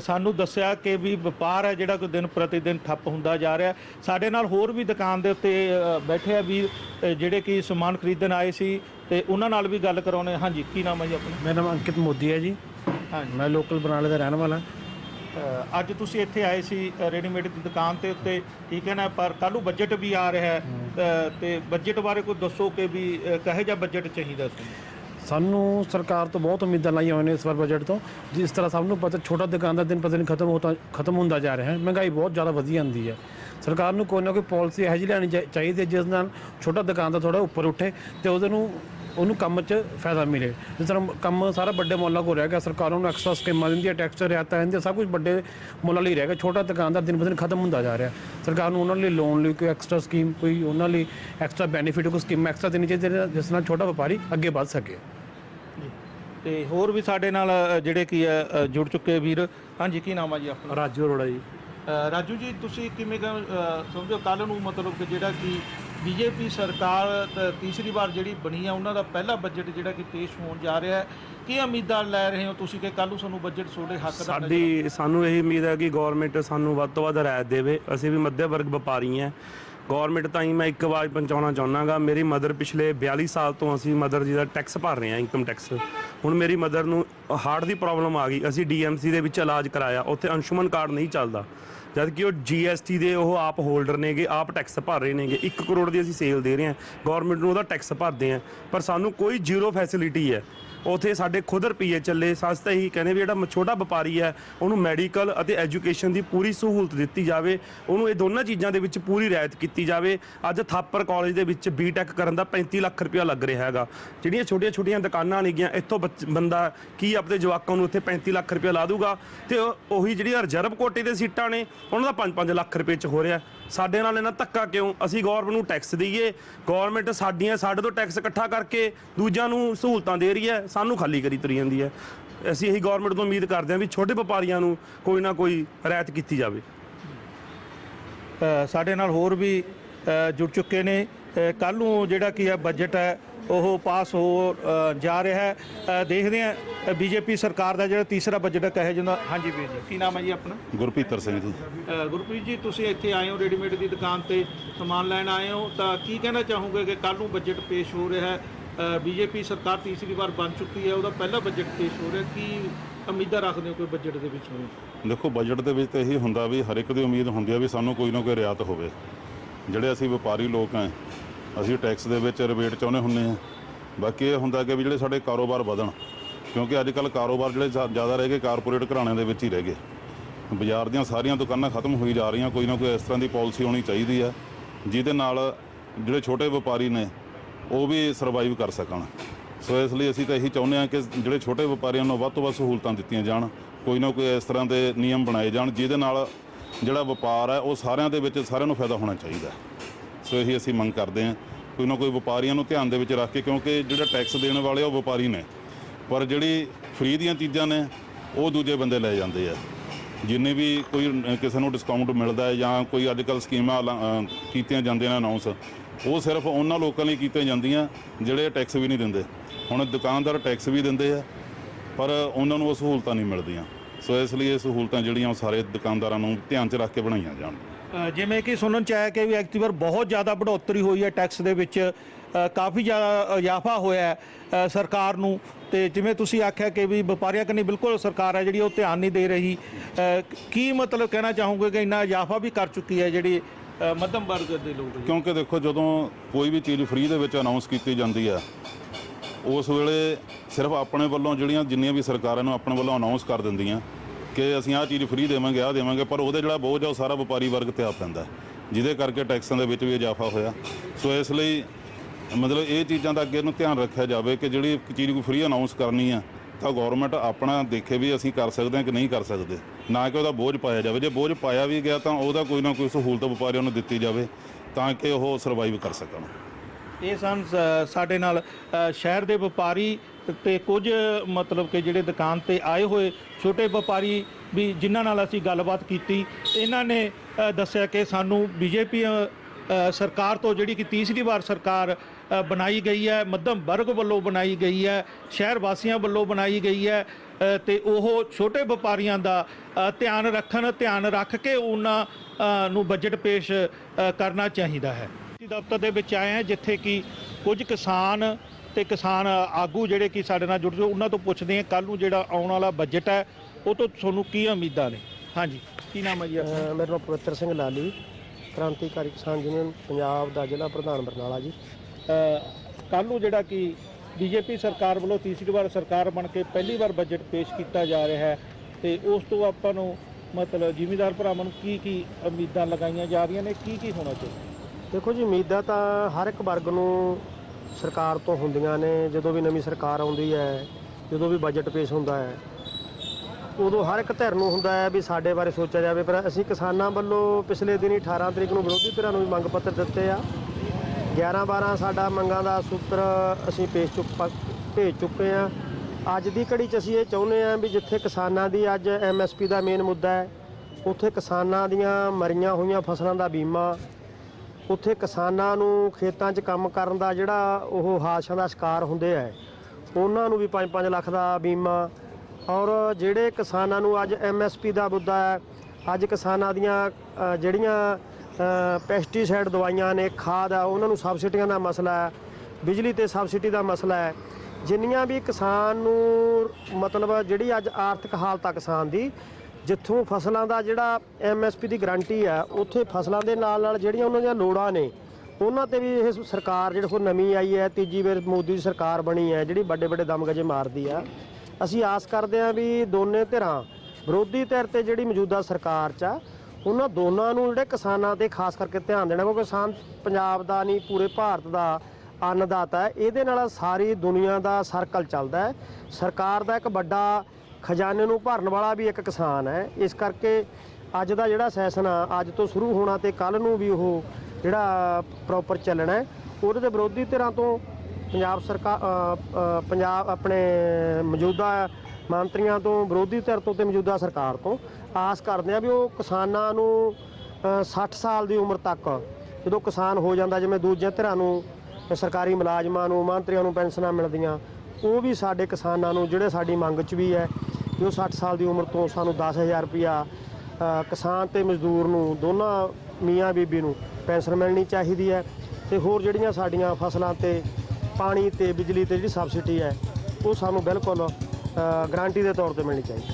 S1: ਸਾਨੂੰ ਦੱਸਿਆ ਕਿ ਵੀ ਵਪਾਰ ਹੈ ਜਿਹੜਾ ਕੋਈ ਦਿਨ ਪ੍ਰਤੀ ਦਿਨ ਠੱਪ ਹੁੰਦਾ ਜਾ ਰਿਹਾ ਸਾਡੇ ਨਾਲ ਹੋਰ ਵੀ ਦੁਕਾਨ ਦੇ ਉੱਤੇ ਬੈਠੇ ਆ ਵੀ ਜਿਹੜੇ ਕਿ ਸਮਾਨ ਖਰੀਦਣ ਆਏ ਸੀ ਤੇ ਉਹਨਾਂ ਨਾਲ ਵੀ ਗੱਲ ਕਰਾਉਣੇ ਹਾਂਜੀ ਕੀ ਨਾਮ ਹੈ ਜੀ ਆਪਣਾ?
S4: ਮੇਰਾ ਨਾਮ ਅੰਕਿਤ ਮੋਦੀ ਹੈ ਜੀ।
S1: ਹਾਂਜੀ।
S4: ਮੈਂ ਲੋਕਲ ਬਰਨਾਲੇ ਦਾ ਰਹਿਣ ਵਾਲਾ।
S1: ਅੱਜ ਤੁਸੀਂ ਇੱਥੇ ਆਏ ਸੀ ਰੈਡੀਮੇਡ ਦੀ ਦੁਕਾਨ ਤੇ ਉੱਤੇ ਠੀਕ ਹੈ ਨਾ? ਪਰ ਕੱਲ੍ਹ ਨੂੰ ਬਜਟ ਵੀ ਆ ਰਿਹਾ ਹੈ। ਤੇ ਬਜਟ ਬਾਰੇ ਕੋਈ ਦੱਸੋ ਕਿ ਵੀ ਕਿਹੋ ਜਿਹਾ ਬਜਟ ਚਾਹੀਦਾ ਸੀ
S4: ਸਾਨੂੰ ਸਰਕਾਰ ਤੋਂ ਬਹੁਤ ਉਮੀਦਾਂ ਲਾਈਆਂ ਹੋਈਆਂ ਨੇ ਇਸ ਵਾਰ ਬਜਟ ਤੋਂ ਜਿਸ ਤਰ੍ਹਾਂ ਸਭ ਨੂੰ ਪਤਾ ਛੋਟਾ ਦੁਕਾਨ ਦਾ ਦਿਨ ਪਰ ਦਿਨ ਖਤਮ ਹੋਤਾ, ਖਤਮ ਹੁੰਦਾ ਜਾ ਰਿਹਾ ਹੈ। ਮਹਿੰਗਾਈ ਬਹੁਤ ਜ਼ਿਆਦਾ ਵਧੀ ਜਾਂਦੀ ਹੈ। ਸਰਕਾਰ ਨੂੰ ਕੋਈ ਨਾ ਕੋਈ ਪਾਲਿਸੀ ਇਹੋ ਜਿਹੀ ਲੈਣੀ ਚਾਹੀ- ਚਾਹੀਦੀ ਹੈ, ਜਿਸ ਨਾਲ ਛੋਟਾ ਦੁਕਾਨ ਦਾ ਥੋੜਾ ਉੱਪਰ ਉੱਠੇ ਤੇ ਉਹਦੇ ਨੂੰ ਉਹਨੂੰ ਕੰਮ 'ਚ ਫਾਇਦਾ ਮਿਲੇ। ਜਿਸ ਤਰ੍ਹਾਂ ਕੰਮ ਸਾਰਾ ਵੱਡੇ ਮੁੱਲਾਂ ਕੋ ਰਹਿ ਗਿਆ, ਸਰਕਾਰ ਉਹਨੂੰ ਐਕਸਟਰਾ ਸਕੀਮਾਂ ਦਿੰਦੀ ਹੈ ਟੈਕਸ ਰਿਆਇਤਾਂ ਦਿੰਦੀ ਸਭ ਕੁਝ ਵੱਡੇ ਮੁੱਲਾਂ ਲਈ ਰਹਿ ਗਿਆ। ਛੋਟਾ ਦੁਕਾਨ ਦਾ ਦਿਨ ਪਰ ਦਿਨ ਖਤਮ ਹੁੰਦਾ ਜਾ ਰਿਹਾ। ਸਰਕਾਰ ਨੂੰ ਉਹਨਾਂ ਲਈ ਲੋਨ ਲਈ ਕੋਈ ਐਕਸਟਰਾ ਸਕੀਮ ਕੋਈ ਉਹਨਾਂ ਲਈ ਐਕਸਟਰਾ ਬੈਨੀਫਿਟ ਕੋਈ ਸਕੀਮ ਐਕਸਟਰਾ ਦੇਣੀ ਚਾਹੀਦੀ ਹੈ ਜਿਸ ਨਾਲ ਛੋਟਾ ਵਪਾਰੀ ਅੱਗੇ ਵੱਧ ਸਕੇ।
S1: ਤੇ ਹੋਰ ਵੀ ਸਾਡੇ ਨਾਲ ਜਿਹੜੇ ਕੀ ਹੈ ਜੁੜ ਚੁੱਕੇ ਵੀਰ। ਹਾਂਜੀ ਕੀ ਨਾਮ ਆ ਜੀ ਆਪਣਾ?
S4: ਰਾਜੂ ਅਰੋੜਾ ਜੀ।
S1: ਰਾਜੂ ਜੀ ਤੁਸੀਂ ਕਿਵੇਂ ਸਮਝੋ ਕੱਲ ਨੂੰ ਮਤਲਬ ਕਿ ਜਿਹੜਾ ਕਿ ਬੀਜੇਪੀ ਸਰਕਾਰ ਤ- ਤੀਸਰੀ ਵਾਰ ਜਿਹੜੀ ਬਣੀ ਆ ਉਹਨਾਂ ਦਾ ਪਹਿਲਾ ਬਜਟ ਜਿਹੜਾ ਕਿ ਪੇਸ਼ ਹੋਣ ਜਾ ਰਿਹਾ ਹੈ। ਕੀ ਉਮੀਦਾਂ ਲੈ ਰਹੇ ਹੋ ਤੁਸੀਂ ਕਿ ਕੱਲ ਨੂੰ ਸਾਨੂੰ ਬਜਟ ਤੁਹਾਡੇ ਹੱਕ ਦਾ ਨਜ਼ਰ-
S5: ਸਾਡੀ ਸਾਨੂੰ ਇਹ ਉਮੀਦ ਹੈ ਕਿ ਗਵਰਨਮੈਂਟ ਸਾਨੂੰ ਵੱਧ ਤੋਂ ਵੱਧ ਰਾਇਤ ਦੇਵੇ। ਅਸੀਂ ਵੀ ਮੱਧ ਵਰਗ ਵਪਾਰੀ ਹਾਂ। ਗਵਰਨਮੈਂਟ ਤਾਂ ਹੀ ਮੈਂ ਇੱਕ ਆਵਾਜ਼ ਪਹੁੰਚਾਉਣਾ ਚਾਹੁੰਦਾਗਾ ਮੇਰੀ ਮਦਰ ਪਿਛਲੇ 42 ਸਾਲ ਤੋਂ ਅਸੀਂ ਮਦਰ ਜੀ ਦਾ ਟੈਕਸ ਭਰ ਰਹੇ ਹਾਂ ਇਨਕਮ ਟੈਕਸ ਹੁਣ ਮੇਰੀ ਮਦਰ ਨੂੰ ਹਾਰਟ ਦੀ ਪ੍ਰੋਬਲਮ ਆ ਗਈ। ਅਸੀਂ ਡੀਐਮਸੀ ਦੇ ਵਿੱਚ ਇਲਾਜ ਕਰਾਇਆ। ਉੱਥੇ ਅੰਸ਼ੁਮਨ ਕਾਰਡ ਨਹੀਂ ਚੱਲਦਾ। ਜਦ ਕਿ ਉਹ ਜੀਐਸਟੀ ਦੇ ਉਹ ਆਪ ਹੋਲਡਰ ਨੇਗੇ, ਆਪ ਟੈਕਸ ਭਰ ਰਹੇ ਨੇਗੇ। 1 ਕਰੋੜ ਦੀ ਅਸੀਂ ਸੇਲ ਦੇ ਰਹੇ ਹਾਂ। ਗਵਰਨਮੈਂਟ ਨੂੰ ਉਹਦਾ ਟੈਕਸ ਭਰਦੇ ਹਾਂ। ਪਰ ਸਾਨੂੰ ਕੋਈ ਜ਼ੀਰੋ ਫੈਸਿਲਿਟੀ ਹੈ। ਉਥੇ ਸਾਡੇ ਖੁਦ ਰੁਪਈਏ ਚੱਲੇ ਸਸਤਾ ਹੀ ਕਹਿੰਦੇ ਵੀ ਜਿਹੜਾ ਛੋਟਾ ਵਪਾਰੀ ਹੈ, ਉਹਨੂੰ ਮੈਡੀਕਲ ਅਤੇ ਐਜੂਕੇਸ਼ਨ ਦੀ ਪੂਰੀ ਸਹੂਲਤ ਦਿੱਤੀ ਜਾਵੇ, ਉਹਨੂੰ ਇਹ ਦੋਨਾਂ ਚੀਜ਼ਾਂ ਦੇ ਵਿੱਚ ਪੂਰੀ ਰਿਆਇਤ ਕੀਤੀ ਜਾਵੇ। ਅੱਜ ਥਾਪਰ ਕਾਲਜ ਦੇ ਵਿੱਚ ਬੀਟੈਕ ਕਰਨ ਦਾ 35 ਲੱਖ ਰੁਪਇਆ ਲੱਗ ਰਿਹਾ ਹੈਗਾ। ਜਿਹੜੀਆਂ ਛੋਟੀਆਂ ਛੋਟੀਆਂ ਦੁਕਾਨਾਂ ਨੇਗੀਆਂ, ਇੱਥੋਂ ਬੱਚ- ਬੰਦਾ ਕੀ ਆਪਣੇ ਜਵਾਕਾਂ ਨੂੰ ਉੱਥੇ 35 ਲੱਖ ਰੁਪਇਆ ਲਾ ਦੂਗਾ? ਤੇ ਉਹੀ ਜਿਹੜੀਆਂ ਰਿਜ਼ਰਵ ਕੋਟੇ ਦੇ ਸੀਟਾਂ ਨੇ, ਉਹਨਾਂ ਦਾ 5-5 ਲੱਖ ਰੁਪਏ ਚ ਹੋ ਰਿਹਾ। ਸਾਡੇ ਨਾਲ ਇਹਨਾਂ ਧੱਕਾ ਕਿਉਂ? ਅਸੀਂ ਗਵਰਨਮੈਂਟ ਨੂੰ ਟੈਕਸ ਦਈਏ। ਗਵਰਨਮੈਂਟ ਸਾਡੀਆਂ, ਸਾਡੇ ਤੋਂ ਟੈਕਸ ਇਕੱਠਾ ਕਰਕੇ ਦੂਜਿਆਂ ਨੂੰ ਸਹੂਲਤਾਂ ਦੇ ਰਹੀ ਹੈ। ਸਾਨੂੰ ਖਾਲੀ ਕਰੀ ਤੁਰੀ ਜਾਂਦੀ ਹੈ। ਅਸੀਂ ਇਹੀ ਗਵਰਨਮੈਂਟ ਤੋਂ ਉਮੀਦ ਕਰਦੇ ਹਾਂ ਵੀ ਛੋਟੇ ਵਪਾਰੀਆਂ ਨੂੰ ਕੋਈ ਨਾ ਕੋਈ ਰਿਆਇਤ ਕੀਤੀ ਜਾਵੇ।
S1: ਸਾਡੇ ਨਾਲ ਹੋਰ ਵੀ ਜੁੜ ਚੁੱਕੇ ਨੇ। ਕੱਲ ਨੂੰ ਜਿਹੜਾ ਕੀ ਹੈ ਬਜਟ ਹੈ ਉਹ ਪਾਸ ਹੋ ਜਾ ਰਿਹਾ ਹੈ। ਦੇਖਦੇ ਹਾਂ ਬੀਜੇਪੀ ਸਰਕਾਰ ਦਾ ਜਿਹੜਾ ਤੀਸਰਾ ਬਜਟ ਹੈ ਕਹੇ ਜਾਂਦਾ ਹਾਂਜੀ ਵੀਰ ਜੀ। ਕੀ ਨਾਮ ਹੈ ਜੀ ਆਪਣਾ?
S6: ਗੁਰਪੀਤਰ ਸਿੰਘ ਜੀ।
S1: ਗੁਰਪ੍ਰੀਤ ਜੀ ਤੁਸੀਂ ਇੱਥੇ ਆਏ ਹੋ ਰੈਡੀਮੇਡ ਦੀ ਦੁਕਾਨ ਤੇ ਸਮਾਨ ਲੈਣ ਆਏ ਹੋ। ਤਾਂ ਕੀ ਕਹਿਣਾ ਚਾਹੋਗੇ ਕਿ ਕੱਲ ਨੂੰ ਬਜਟ ਪੇਸ਼ ਹੋ ਰਿਹਾ ਹੈ? ਬੀਜੇਪੀ ਸਰਕਾਰ ਤੀਸਰੀ ਵਾਰ ਬਣ ਚੁੱਕੀ ਹੈ ਉਹਦਾ ਪਹਿਲਾ ਬਜਟ ਪੇਸ਼ ਹੋ ਰਿਹਾ। ਕੀ ਉਮੀਦਾਂ ਰੱਖਦੇ ਹੋ ਕੋਈ ਬਜਟ ਦੇ ਵਿੱਚ ਹੋਵੇ
S6: ਦੇਖੋ ਬਜਟ ਦੇ ਵਿੱਚ ਤਾਂ ਇਹੀ ਹੁੰਦਾ ਵੀ ਹਰ ਇੱਕ ਦੀ ਉਮੀਦ ਹੁੰਦੀ ਆ ਵੀ ਸਾਨੂੰ ਕੋਈ ਨਾ ਕੋਈ ਰਿਆਤ ਹੋਵੇ। ਜਿਹੜੇ ਅਸੀਂ ਵਪਾਰੀ ਲੋਕ ਆਂ ਅਸੀਂ ਟੈਕਸ ਦੇ ਵਿੱਚ ਰਿਬੇਟ ਚਾਹੁੰਦੇ ਹੁੰਨੇ ਆ ਬਾਕੀ ਇਹ ਹੁੰਦਾ ਕਿ ਵੀ ਜਿਹੜੇ ਸਾਡੇ ਕਾਰੋਬਾਰ ਵਧਣ, ਕਿਉਂਕਿ ਅੱਜ ਕੱਲ ਕਾਰੋਬਾਰ ਜਿਹੜੇ ਜ਼ਿਆਦਾ ਰਹਿ ਗਏ, ਕਾਰਪੋਰੇਟ ਘਰਾਣਿਆਂ ਦੇ ਵਿੱਚ ਹੀ ਰਹਿ ਗਏ। ਬਾਜ਼ਾਰ ਦੀਆਂ ਸਾਰੀਆਂ ਦੁਕਾਨਾਂ ਖਤਮ ਹੋਈ ਜਾ ਰਹੀਆਂ, ਕੋਈ ਨਾ ਕੋਈ ਇਸ ਤਰ੍ਹਾਂ ਦੀ ਪਾਲਿਸੀ ਹੋਣੀ ਚਾਹੀਦੀ ਆ, ਜਿਹਦੇ ਨਾਲ ਜਿਹੜੇ ਛੋਟੇ ਵਪਾਰੀ ਨੇ, ਉਹ ਵੀ ਸਰਵਾਈਵ ਕਰ ਸਕਣ। ਸੋ ਇਸ ਲਈ ਅਸੀਂ ਤਾਂ ਇਹੀ ਚਾਹੁੰਦੇ ਹਾਂ ਕਿ ਜਿਹੜੇ ਛੋਟੇ ਵਪਾਰੀਆਂ ਨੂੰ ਵੱਧ ਤੋਂ ਵੱਧ ਸਹੂਲਤਾਂ ਦਿੱਤੀਆਂ ਜਾਣ, ਕੋਈ ਨਾ ਕੋਈ ਇਸ ਤਰ੍ਹਾਂ ਦੇ ਨਿਯਮ ਬਣਾਏ ਜਾਣ, ਜਿਹਦੇ ਨਾਲ ਜਿਹੜਾ ਵਪਾਰ ਹੈ, ਉਹ ਸਾਰਿਆਂ ਦੇ ਵਿੱਚ ਸਾਰਿਆਂ ਨੂੰ ਫਾਇਦਾ ਹੋਣਾ ਚਾਹੀਦਾ। ਸੋ ਇਹੀ ਅਸੀਂ ਮੰਗ ਕਰਦੇ ਹਾਂ ਕੋਈ ਨਾ ਕੋਈ ਵਪਾਰੀਆਂ ਨੂੰ ਧਿਆਨ ਦੇ ਵਿੱਚ ਰੱਖ ਕੇ, ਕਿਉਂਕਿ ਜਿਹੜਾ ਟੈਕਸ ਦੇਣ ਵਾਲੇ ਆ ਉਹ ਵਪਾਰੀ ਨੇ। ਪਰ ਜਿਹੜੀ ਫ੍ਰੀ ਦੀਆਂ ਚੀਜ਼ਾਂ ਨੇ, ਉਹ ਦੂਜੇ ਬੰਦੇ ਲੈ ਜਾਂਦੇ ਆ। ਜਿੰਨੇ ਵੀ ਕੋਈ ਕਿਸੇ ਨੂੰ ਡਿਸਕਾਊਂਟ ਮਿਲਦਾ ਹੈ ਜਾਂ ਕੋਈ ਅੱਜ ਕੱਲ੍ਹ ਸਕੀਮਾਂ ਲਾ- ਕੀਤੀਆਂ ਜਾਂਦੀਆਂ ਨੇ ਅਨਾਉਂਸ ਉਹ ਸਿਰਫ ਉਹਨਾਂ ਲੋਕਾਂ ਲਈ ਕੀਤੀਆਂ ਜਾਂਦੀਆਂ ਜਿਹੜੇ ਟੈਕਸ ਵੀ ਨਹੀਂ ਦਿੰਦੇ। ਹੁਣ ਦੁਕਾਨਦਾਰ ਟੈਕਸ ਵੀ ਦਿੰਦੇ ਆ, ਪਰ ਉਹਨਾਂ ਨੂੰ ਉਹ ਸਹੂਲਤਾਂ ਨਹੀਂ ਮਿਲਦੀਆਂ। ਸੋ ਇਸ ਲਈ ਇਹ ਸਹੂਲਤਾਂ ਜਿਹੜੀਆਂ ਉਹ ਸਾਰੇ ਦੁਕਾਨਦਾਰਾਂ ਨੂੰ ਧਿਆਨ 'ਚ ਰੱਖ ਕੇ ਬਣਾਈਆਂ ਜਾਣ।
S1: ਜਿਵੇਂ ਕਿ ਸੁਣਨ ਚ ਆਇਆ ਕਿ ਵੀ ਐਕਟਿਵਰ ਬਹੁਤ ਜ਼ਿਆਦਾ ਬੜੋਤਰੀ ਹੋਈ ਹੈ ਟੈਕਸ ਦੇ ਵਿੱਚ ਕਾਫੀ ਜ਼ਿਆਦਾ ਇਜ਼ਾਫਾ ਹੋਇਆ ਹੈ ਸਰਕਾਰ ਨੂੰ। ਤੇ ਜਿਵੇਂ ਤੁਸੀਂ ਆਖਿਆ ਕਿ ਵੀ ਵਪਾਰੀਆਂ ਕੰਨੀ ਬਿਲਕੁਲ ਸਰਕਾਰ ਹੈ ਜਿਹੜੀ ਉਹ ਧਿਆਨ ਨਹੀਂ ਦੇ ਰਹੀ। ਕੀ ਮਤਲਬ ਕਹਿਣਾ ਚਾਹੋਗੇ ਕਿ ਇੰਨਾ ਇਜ਼ਾਫਾ ਵੀ ਕਰ ਚੁੱਕੀ ਹੈ ਜਿਹੜੀ ਮੱਧਮ ਵਰਗ ਦੇ ਲੋਕ
S6: ਕਿਉਂਕਿ ਦੇਖੋ ਜਦੋਂ ਕੋਈ ਵੀ ਚੀਜ਼ ਫ੍ਰੀ ਦੇ ਵਿੱਚ ਅਨਾਉਂਸ ਕੀਤੀ ਜਾਂਦੀ ਆ ਉਸ ਵੇਲੇ ਸਿਰਫ ਆਪਣੇ ਵੱਲੋਂ ਜਿਹੜੀਆਂ ਜਿੰਨੀਆਂ ਵੀ ਸਰਕਾਰਾਂ ਨੂੰ ਆਪਣੇ ਵੱਲੋਂ ਅਨਾਉਂਸ ਕਰ ਦਿੰਦੀਆਂ। ਕਿ ਅਸੀਂ ਆਹ ਚੀਜ਼ ਫ੍ਰੀ ਦੇਵਾਂਗੇ, ਆਹ ਦੇਵਾਂਗੇ, ਪਰ ਉਹਦੇ ਜਿਹੜਾ ਬੋਝ ਆ, ਉਹ ਸਾਰਾ ਵਪਾਰੀ ਵਰਗ ਤੇ ਆ ਪੈਂਦਾ ਜਿਹਦੇ ਕਰਕੇ ਟੈਕਸਾਂ ਦੇ ਵਿੱਚ ਵੀ ਇਜ਼ਾਫਾ ਹੋਇਆ। ਸੋ ਇਸ ਲਈ ਮਤਲਬ ਇਹ ਚੀਜ਼ਾਂ ਦਾ ਅੱਗੇ ਨੂੰ ਧਿਆਨ ਰੱਖਿਆ ਜਾਵੇ ਕਿ ਜਿਹੜੀ ਚੀਜ਼ ਕੋਈ ਫ੍ਰੀ ਅਨਾਉਂਸ ਕਰਨੀ ਆ, ਤਾਂ ਗਵਰਨਮੈਂਟ ਆਪਣਾ ਦੇਖੇ ਵੀ ਅਸੀਂ ਕਰ ਸਕਦੇ ਹਾਂ ਕਿ ਨਹੀਂ ਕਰ ਸਕਦੇ। ਨਾ ਕਿ ਉਹਦਾ ਬੋਝ ਪਾਇਆ ਜਾਵੇ। ਜੇ ਬੋਝ ਪਾਇਆ ਵੀ ਗਿਆ, ਤਾਂ ਉਹਦਾ ਕੋਈ ਨਾ ਕੋਈ ਸਹੂਲਤ ਵਪਾਰੀਆਂ ਨੂੰ ਦਿੱਤੀ ਜਾਵੇ, ਤਾਂ ਕਿ ਉਹ ਸਰਵਾਈਵ ਕਰ ਸਕਣ।
S1: ਇਹ ਸਨ ਸਾਡੇ ਨਾਲ ਸ਼ਹਿਰ ਦੇ ਵਪਾਰੀ ਤੇ ਕੁਝ ਮਤਲਬ ਕਿ ਜਿਹੜੇ ਦੁਕਾਨ ਤੇ ਆਏ ਹੋਏ ਛੋਟੇ ਵਪਾਰੀ ਵੀ ਜਿਨ੍ਹਾਂ ਨਾਲ ਅਸੀਂ ਗੱਲਬਾਤ ਕੀਤੀ ਇਹਨਾਂ ਨੇ ਦੱਸਿਆ ਕਿ ਸਾਨੂੰ ਬੀਜੇਪੀ ਸਰਕਾਰ ਤੋਂ ਜਿਹੜੀ ਕਿ ਤੀਸਰੀ ਵਾਰ ਸਰਕਾਰ ਬਣਾਈ ਗਈ ਹੈ ਮੱਧਮ ਵਰਗ ਵੱਲੋਂ ਬਣਾਈ ਗਈ ਹੈ ਸ਼ਹਿਰ ਵਾਸੀਆਂ ਵੱਲੋਂ ਬਣਾਈ ਗਈ ਹੈ ਅ, ਤੇ ਉਹ ਛੋਟੇ ਵਪਾਰੀਆਂ ਦਾ ਧਿਆਨ ਰੱਖਣ ਧਿਆਨ ਰੱਖ ਕੇ ਉਹਨਾਂ ਨੂੰ ਬਜਟ ਪੇਸ਼ ਕਰਨਾ ਚਾਹੀਦਾ ਹੈ। ਦਫ਼ਤਰ ਦੇ ਵਿੱਚ ਆਏ ਹਾਂ ਜਿੱਥੇ ਕਿ ਕੁਝ ਕਿਸਾਨ ਤੇ ਕਿਸਾਨ ਆਗੂ ਜਿਹੜੇ ਕਿ ਸਾਡੇ ਨਾਲ ਜੁੜ ਜੋ ਉਹਨਾਂ ਤੋਂ ਪੁੱਛਦੇ ਹਾਂ ਕੱਲ ਨੂੰ ਜਿਹੜਾ ਆਉਣ ਵਾਲਾ ਬਜਟ ਹੈ ਉਹ ਤੋਂ ਤੁਹਾਨੂੰ ਕੀ ਉਮੀਦਾਂ ਨੇ? ਹਾਂਜੀ ਕੀ ਨਾਮ ਹੈ ਜੀ ਆਪਣਾ?
S7: ਮੇਰਾ ਨਾਮ ਪਵਿੱਤਰ ਸਿੰਘ ਲਾਲੀ ਕ੍ਰਾਂਤੀਕਾਰੀ ਕਿਸਾਨ ਯੂਨੀਅਨ ਪੰਜਾਬ ਦਾ ਜ਼ਿਲ੍ਹਾ ਪ੍ਰਧਾਨ ਬਰਨਾਲਾ ਜੀ।
S1: ਕੱਲ ਨੂੰ ਜਿਹੜਾ ਕਿ ਬੀਜੇਪੀ ਸਰਕਾਰ ਵੱਲੋਂ ਤੀਸਰੀ ਵਾਰ ਸਰਕਾਰ ਬਣ ਕੇ ਪਹਿਲੀ ਵਾਰ ਬਜਟ ਪੇਸ਼ ਕੀਤਾ ਜਾ ਰਿਹਾ ਹੈ ਤੇ ਉਸ ਤੋਂ ਆਪਾਂ ਨੂੰ ਮਤਲਬ ਜ਼ਿਮੀਦਾਰ ਭਰਾਵਾਂ ਨੂੰ ਕੀ ਕੀ ਉਮੀਦਾਂ ਲਗਾਈਆਂ ਜਾ ਰਹੀਆਂ ਨੇ ਕੀ ਕੀ ਹੋਣਾ ਚਾਹੀਦਾ?
S7: ਦੇਖੋ ਜੀ ਉਮੀਦਾਂ ਤਾਂ ਹਰ ਇੱਕ ਵਰਗ ਨੂੰ ਸਰਕਾਰ ਤੋਂ ਹੁੰਦੀਆਂ ਨੇ, ਜਦੋਂ ਵੀ ਨਵੀਂ ਸਰਕਾਰ ਆਉਂਦੀ ਹੈ, ਜਦੋਂ ਵੀ ਬਜਟ ਪੇਸ਼ ਹੁੰਦਾ ਹੈ, ਉਦੋਂ ਹਰ ਇੱਕ ਧਿਰ ਨੂੰ ਹੁੰਦਾ ਹੈ ਵੀ ਸਾਡੇ ਬਾਰੇ ਸੋਚਿਆ ਜਾਵੇ। ਪਰ ਅਸੀਂ ਕਿਸਾਨਾਂ ਵੱਲੋਂ ਪਿਛਲੇ ਦਿਨੀ 18 ਤਰੀਕ ਨੂੰ ਵਿਰੋਧੀ ਧਿਰਾਂ ਨੂੰ ਵੀ ਮੰਗ ਪੱਤਰ ਦਿੱਤੇ ਆ। 11 12 ਸਾਡਾ ਮੰਗਾਂ ਦਾ ਸੂਤਰ ਅਸੀਂ ਪੇਸ਼ ਚੁੱਕ ਭੇਜ ਚੁੱਕੇ ਆ। ਅੱਜ ਦੀ ਘੜੀ 'ਚ ਅਸੀਂ ਇਹ ਚਾਹੁੰਦੇ ਆ ਵੀ ਜਿੱਥੇ ਕਿਸਾਨਾਂ ਦੀ ਅੱਜ ਐਮਐਸਪੀ ਦਾ ਮੇਨ ਮੁੱਦਾ ਹੈ, ਉੱਥੇ ਕਿਸਾਨਾਂ ਦੀਆਂ ਮਰੀਆਂ ਹੋਈਆਂ ਫਸਲਾਂ ਦਾ ਬੀਮਾ ਉੱਥੇ ਕਿਸਾਨਾਂ ਨੂੰ ਖੇਤਾਂ 'ਚ ਕੰਮ ਕਰਨ ਦਾ ਜਿਹੜਾ ਉਹ ਹਾਦਸਿਆਂ ਦਾ ਸ਼ਿਕਾਰ ਹੁੰਦੇ ਹੈ ਉਹਨਾਂ ਨੂੰ ਵੀ 5-5 ਲੱਖ ਦਾ ਬੀਮਾ। ਔਰ ਜਿਹੜੇ ਕਿਸਾਨਾਂ ਨੂੰ ਅੱਜ ਐਮਐਸਪੀ ਦਾ ਮੁੱਦਾ ਹੈ, ਅੱਜ ਕਿਸਾਨਾਂ ਦੀਆਂ ਜਿਹੜੀਆਂ ਪੈਸਟੀਸਾਈਡ ਦਵਾਈਆਂ ਨੇ, ਖਾਦ ਆ ਉਹਨਾਂ ਨੂੰ ਸਬਸਿਡੀਆਂ ਦਾ ਮਸਲਾ ਹੈ, ਬਿਜਲੀ ਤੇ ਸਬਸਿਡੀ ਦਾ ਮਸਲਾ ਹੈ। ਜਿੰਨੀਆਂ ਵੀ ਕਿਸਾਨ ਨੂੰ ਮਤਲਬ ਜਿਹੜੀ ਅੱਜ ਆਰਥਿਕ ਹਾਲਤ ਆ ਕਿਸਾਨ ਦੀ ਜਿੱਥੋਂ ਫਸਲਾਂ ਦਾ ਜਿਹੜਾ ਐਮਐਸਪੀ ਦੀ ਗਾਰੰਟੀ ਆ, ਉੱਥੇ ਫਸਲਾਂ ਦੇ ਨਾਲ ਨਾਲ ਜਿਹੜੀਆਂ ਉਹਨਾਂ ਦੀਆਂ ਲੋੜਾਂ ਨੇ, ਉਹਨਾਂ ਤੇ ਵੀ ਇਹ ਸਰਕਾਰ ਜਿਹੜੀ ਹੁਣ ਨਵੀਂ ਆਈ ਹੈ, ਤੀਜੀ ਵਾਰ ਮੋਦੀ ਦੀ ਸਰਕਾਰ ਬਣੀ ਹੈ, ਜਿਹੜੀ ਵੱਡੇ ਵੱਡੇ ਦਮਗਜੇ ਮਾਰਦੀ ਆ। ਅਸੀਂ ਆਸ ਕਰਦੇ ਹਾਂ ਵੀ ਦੋਨੇ ਧਿਰਾਂ ਵਿਰੋਧੀ ਧਿਰ ਤੇ ਜਿਹੜੀ ਮੌਜੂਦਾ ਸਰਕਾਰ 'ਚ ਆ, ਉਹਨਾਂ ਦੋਨਾਂ ਨੂੰ ਜਿਹੜੇ ਕਿਸਾਨਾਂ ਤੇ ਖਾਸ ਕਰਕੇ ਧਿਆਨ ਦੇਣਾ, ਕਿਉਂਕਿ ਕਿਸਾਨ ਪੰਜਾਬ ਦਾ ਨਹੀਂ ਪੂਰੇ ਭਾਰਤ ਦਾ ਅੰਨਦਾਤਾ ਹੈ, ਇਹਦੇ ਨਾਲ ਸਾਰੀ ਦੁਨੀਆ ਦਾ ਸਰਕਲ ਚੱਲਦਾ ਹੈ। ਸਰਕਾਰ ਦਾ ਇੱਕ ਵੱਡਾ ਖਜ਼ਾਨੇ ਨੂੰ ਭਰਨ ਵਾਲਾ ਵੀ ਇੱਕ ਕਿਸਾਨ ਹੈ। ਇਸ ਕਰਕੇ ਅੱਜ ਦਾ ਜਿਹੜਾ ਸੈਸ਼ਨ ਆ ਅੱਜ ਤੋਂ ਸ਼ੁਰੂ ਹੋਣਾ ਤੇ ਕੱਲ ਨੂੰ ਵੀ ਉਹ ਜਿਹੜਾ ਪ੍ਰੋਪਰ ਚੱਲਣਾ ਉਹਦੇ ਤੇ ਵਿਰੋਧੀ ਧਿਰਾਂ ਤੋਂ ਪੰਜਾਬ ਸਰਕਾਰ ਪੰਜਾਬ ਆਪਣੇ ਮੌਜੂਦਾ ਮੰਤਰੀਆਂ ਤੋਂ ਵਿਰੋਧੀ ਧਿਰ ਤੋਂ ਤੇ ਮੌਜੂਦਾ ਸਰਕਾਰ ਤੋਂ ਆਸ ਕਰਦੇ ਆ ਵੀ ਉਹ ਕਿਸਾਨਾਂ ਨੂੰ ਅ, 60 ਸਾਲ ਦੀ ਉਮਰ ਤੱਕ ਜਦੋਂ ਕਿਸਾਨ ਹੋ ਜਾਂਦਾ ਜਿਵੇਂ ਦੂਜੀਆਂ ਧਿਰਾਂ ਨੂੰ ਸਰਕਾਰੀ ਮੁਲਾਜ਼ਮਾਂ ਨੂੰ ਮੰਤਰੀਆਂ ਨੂੰ ਪੈਨਸ਼ਨਾਂ ਮਿਲਦੀਆਂ ਉਹ ਵੀ ਸਾਡੇ ਕਿਸਾਨਾਂ ਨੂੰ ਜਿਹੜੇ ਸਾਡੀ ਮੰਗ 'ਚ ਵੀ ਹੈ ਜੋ 60 ਸਾਲ ਦੀ ਉਮਰ ਤੋਂ ਸਾਨੂੰ 10000 ਰੁਪਿਆ ਅ, ਕਿਸਾਨ ਤੇ ਮਜ਼ਦੂਰ ਨੂੰ ਦੋਨਾਂ ਮੀਆਂ ਬੀਬੀ ਨੂੰ ਪੈਨਸ਼ਨ ਮਿਲਣੀ ਚਾਹੀਦੀ ਹੈ ਤੇ ਹੋਰ ਜਿਹੜੀਆਂ ਸਾਡੀਆਂ ਫਸਲਾਂ ਤੇ ਪਾਣੀ ਤੇ ਬਿਜਲੀ ਤੇ ਜਿਹੜੀ ਸਬਸਿਡੀ ਹੈ ਉਹ ਸਾਨੂੰ ਬਿਲਕੁਲ ਗਾਰੰਟੀ ਦੇ ਤੌਰ ਤੇ ਮਿਲਣੀ ਚਾਹੀਦੀ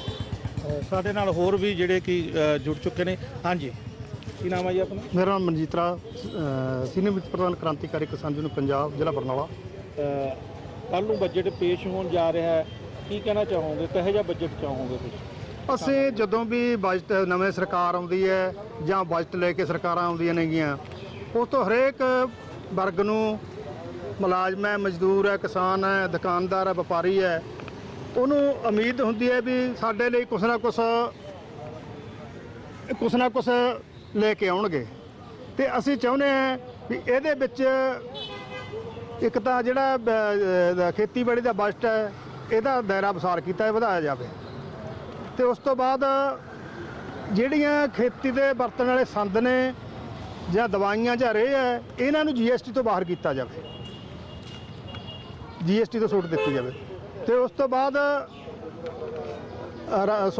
S7: ਹੈ।
S1: ਸਾਡੇ ਨਾਲ ਹੋਰ ਵੀ ਜਿਹੜੇ ਕਿ ਜੁੜ ਚੁੱਕੇ ਨੇ। ਹਾਂਜੀ ਕੀ ਨਾਮ ਹੈ ਜੀ ਆਪਣਾ?
S8: ਮੇਰਾ ਨਾਮ ਮਨਜੀਤ ਰਾ ਸੀਨੀਅਰ ਵਿਤ ਪ੍ਰਧਾਨ ਕ੍ਰਾਂਤੀਕਾਰੀ ਕਿਸਾਨ ਯੂਨੀਅਨ ਪੰਜਾਬ ਜ਼ਿਲ੍ਹਾ ਬਰਨਾਲਾ।
S1: ਕੱਲ ਨੂੰ ਬਜਟ ਪੇਸ਼ ਹੋਣ ਜਾ ਰਿਹਾ ਹੈ। ਕੀ ਕਹਿਣਾ ਚਾਹੋਗੇ? ਕਿਹੋ ਜਿਹਾ ਬਜਟ ਚਾਹੋਗੇ ਤੁਸੀਂ?
S8: ਅਸੀਂ ਜਦੋਂ ਵੀ ਬਜਟ ਨਵੇਂ ਸਰਕਾਰ ਆਉਂਦੀ ਹੈ ਜਾਂ ਬਜਟ ਲੈ ਕੇ ਸਰਕਾਰਾਂ ਆਉਂਦੀਆਂ ਨੇਗੀਆਂ, ਉਸ ਤੋਂ ਹਰੇਕ ਵਰਗ ਨੂੰ ਮੁਲਾਜ਼ਮ ਹੈ, ਮਜ਼ਦੂਰ ਹੈ, ਕਿਸਾਨ ਹੈ, ਦੁਕਾਨਦਾਰ ਹੈ, ਵਪਾਰੀ ਹੈ, ਉਹਨੂੰ ਉਮੀਦ ਹੁੰਦੀ ਹੈ ਵੀ ਸਾਡੇ ਲਈ ਕੁਛ ਨਾ ਕੁਛ ਕੁਛ ਨਾ ਕੁਛ ਲੈ ਕੇ ਆਉਣਗੇ। ਤੇ ਅਸੀਂ ਚਾਹੁੰਦੇ ਹਾਂ ਵੀ ਇਹਦੇ ਵਿੱਚ ਇੱਕ ਤਾਂ ਜਿਹੜਾ, ਅਹ ਖੇਤੀਬਾੜੀ ਦਾ ਬਜਟ ਹੈ ਇਹਦਾ ਦਾਇਰਾ ਵਿਸਾਰ ਕੀਤਾ ਹੈ ਵਧਾਇਆ ਜਾਵੇ। ਤੇ ਉਸ ਤੋਂ ਬਾਅਦ ਜਿਹੜੀਆਂ ਖੇਤੀ ਦੇ ਵਰਤਣ ਵਾਲੇ ਸੰਦ ਨੇ ਜਾਂ ਦਵਾਈਆਂ ਜਾਂ ਰੇਹ ਹੈ, ਇਹਨਾਂ ਨੂੰ ਜੀਐਸਟੀ ਤੋਂ ਬਾਹਰ ਕੀਤਾ ਜਾਵੇ। ਜੀਐਸਟੀ ਤੋਂ ਛੋਟ ਦਿੱਤੀ ਜਾਵੇ। ਤੇ ਉਸ ਤੋਂ ਬਾਅਦ, ਅਹ, ਰਾ-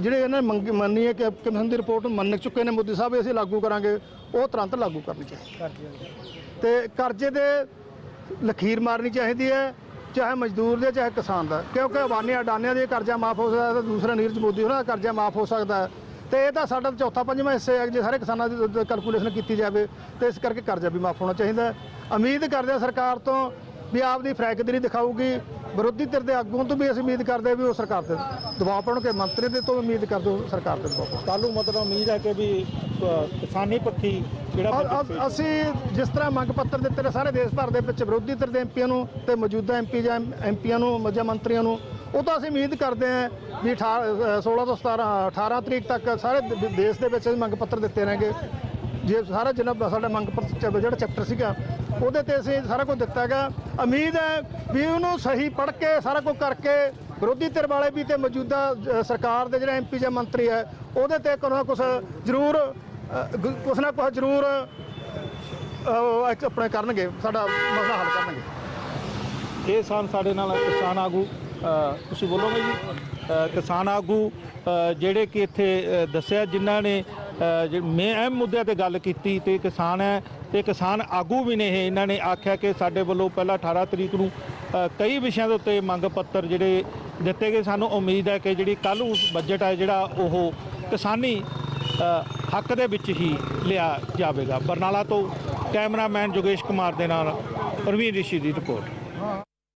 S8: ਜਿਹੜੇ ਇਹਨਾਂ ਨੇ ਮੰਗੀ, ਮੰਨੀ ਹੈ ਕਿ ਕਮਿਸ਼ਨ ਦੀ ਰਿਪੋਰਟ ਮੰਨ ਚੁੱਕੇ ਨੇ ਮੋਦੀ ਸਾਹਿਬ ਅਸੀਂ ਲਾਗੂ ਕਰਾਂਗੇ, ਉਹ ਤੁਰੰਤ ਲਾਗੂ ਕਰਨੀ ਚਾਹੀਦੀ ਤੇ ਕਰਜ਼ੇ ਦੇ ਲਖੀਰ ਮਾਰਨੀ ਚਾਹੀਦੀ ਹੈ ਚਾਹੇ ਮਜ਼ਦੂਰ ਦੇ, ਚਾਹੇ ਕਿਸਾਨ ਦਾ। ਕਿਉਂਕਿ ਅਬਾਨੀਆਂ ਅਡਾਨੀਆਂ ਦੇ ਕਰਜ਼ਾ ਮਾਫ ਹੋ ਸਕਦਾ ਤੇ ਦੂਸਰਾ ਨੀਰਜ ਮੋਦੀ ਉਹਨਾਂ ਦਾ ਕਰਜ਼ਾ ਮਾਫ ਹੋ ਸਕਦਾ। ਹੈ ਤੇ ਇਹ ਤਾਂ ਸਾਡਾ ਚੌਥਾ, ਪੰਜਵਾਂ ਹਿੱਸਾ ਹੈ ਜੇ ਸਾਰੇ ਕਿਸਾਨਾਂ ਦੀ ਕੈਲਕੂਲੇਸ਼ਨ ਕੀਤੀ ਜਾਵੇ ਤੇ ਇਸ ਕਰਕੇ ਕਰਜ਼ਾ ਵੀ ਮਾਫ ਹੋਣਾ ਚਾਹੀਦਾ ਉਮੀਦ ਕਰਦੇ ਹਾਂ ਸਰਕਾਰ ਤੋਂ ਵੀ ਆਪਦੀ ਫਰੈਕਦਰੀ ਦਿਖਾਊਗੀ। ਵਿਰੋਧੀ ਧਿਰ ਦੇ ਆਗੂਆਂ ਤੋਂ ਵੀ ਅਸੀਂ ਉਮੀਦ ਕਰਦੇ ਵੀ ਉਹ ਸਰਕਾਰ ਤੇ ਦਬਾਅ ਪਾਉਣਗੇ ਮੰਤਰੀ ਦੇ ਤੋਂ ਉਮੀਦ ਕਰਦੇ ਹੋ ਸਰਕਾਰ ਤੇ ਦਬਾਅ ਪਾਉਣ
S1: ਕੱਲ੍ਹ ਨੂੰ ਮਤਲਬ ਉਮੀਦ ਹੈ ਕਿ ਵੀ ਕਿਸਾਨੀ ਪੱਖੀ ਜਿਹੜਾ
S8: ਅਸੀਂ ਜਿਸ ਤਰ੍ਹਾਂ ਮੰਗ ਪੱਤਰ ਦਿੱਤੇ ਨੇ ਸਾਰੇ ਦੇਸ਼ ਭਰ ਦੇ ਵਿੱਚ ਵਿਰੋਧੀ ਧਿਰ ਦੇ ਐਮਪੀਆਂ ਨੂੰ ਤੇ ਮੌਜੂਦਾ ਐਮਪੀ ਜਾਂ ਐਮਪੀਆਂ ਨੂੰ ਜਾਂ ਮੰਤਰੀਆਂ ਨੂੰ ਉਹ ਤਾਂ ਅਸੀਂ ਉਮੀਦ ਕਰਦੇ ਹਾਂ ਵੀ ਅਠਾ- ਅ, 16 ਤੋਂ 17 18 ਤਰੀਕ ਤੱਕ ਸਾਰੇ ਦੇਸ਼ ਦੇ ਵਿੱਚ ਅਸੀਂ ਮੰਗ ਪੱਤਰ ਦਿੱਤੇ ਰਹਿਣਗੇ। ਜੇ ਸਾਰਾ ਜਿੰਨਾ ਸਾਡਾ ਮੰਗ ਪੱਤਰ ਜਿਹੜਾ ਚੈਪਟਰ ਸੀਗਾ, ਉਹਦੇ ਤੇ ਅਸੀਂ ਸਾਰਾ ਕੁਝ ਦਿੱਤਾ ਹੈਗਾ। ਉਮੀਦ ਹੈ ਵੀ ਉਹਨੂੰ ਸਹੀ ਪੜ੍ਹ ਕੇ ਸਾਰਾ ਕੁਝ ਕਰਕੇ ਵਿਰੋਧੀ ਧਿਰ ਵਾਲੇ ਵੀ ਤੇ ਮੌਜੂਦਾ ਸਰਕਾਰ ਦੇ ਜਿਹੜੇ ਐਮਪੀ ਜਾਂ ਮੰਤਰੀ ਹੈ, ਉਹਦੇ ਤੇ ਕੁਛ ਨਾ ਕੁਛ ਜ਼ਰੂਰ ਕੁਛ ਨਾ ਕੁਛ ਜ਼ਰੂਰ ਆਪਣੇ ਕਰਨਗੇ, ਸਾਡਾ ਮਸਲਾ ਹੱਲ ਕਰਨਗੇ।
S1: ਇਹ ਸਨ ਸਾਡੇ ਨਾਲ ਕਿਸਾਨ ਆਗੂ ਤੁਸੀਂ ਬੋਲੋਗੇ ਜੀ? ਕਿਸਾਨ ਆਗੂ ਜਿਹੜੇ ਕਿ ਇੱਥੇ ਦੱਸਿਆ ਜਿਨ੍ਹਾਂ ਨੇ ਮੈਂ ਅਹਿਮ ਮੁੱਦਿਆਂ ਤੇ ਗੱਲ ਕੀਤੀ ਤੇ ਕਿਸਾਨ ਹੈ ਤੇ ਕਿਸਾਨ ਆਗੂ ਵੀ ਨੇ ਇਹ। ਇਹਨਾਂ ਨੇ ਆਖਿਆ ਕਿ ਸਾਡੇ ਵੱਲੋਂ ਪਹਿਲਾਂ 18 ਤਰੀਕ ਨੂੰ ਕਈ ਵਿਸ਼ਿਆਂ ਦੇ ਉੱਤੇ ਮੰਗ ਪੱਤਰ ਜਿਹੜੇ ਦਿੱਤੇ ਗਏ। ਸਾਨੂੰ ਉਮੀਦ ਹੈ ਕਿ ਜਿਹੜੀ ਕੱਲ੍ਹ ਨੂੰ ਬਜਟ ਹੈ ਜਿਹੜਾ ਉਹ ਕਿਸਾਨੀ ਹੱਕ ਦੇ ਵਿੱਚ ਹੀ ਲਿਆ ਜਾਵੇਗਾ। ਬਰਨਾਲਾ ਤੋਂ ਕੈਮਰਾਮੈਨ ਜੋਗੇਸ਼ ਕੁਮਾਰ ਦੇ ਨਾਲ ਪ੍ਰਵੀਨ ਰਿਸ਼ੀ ਦੀ ਰਿਪੋਰਟ।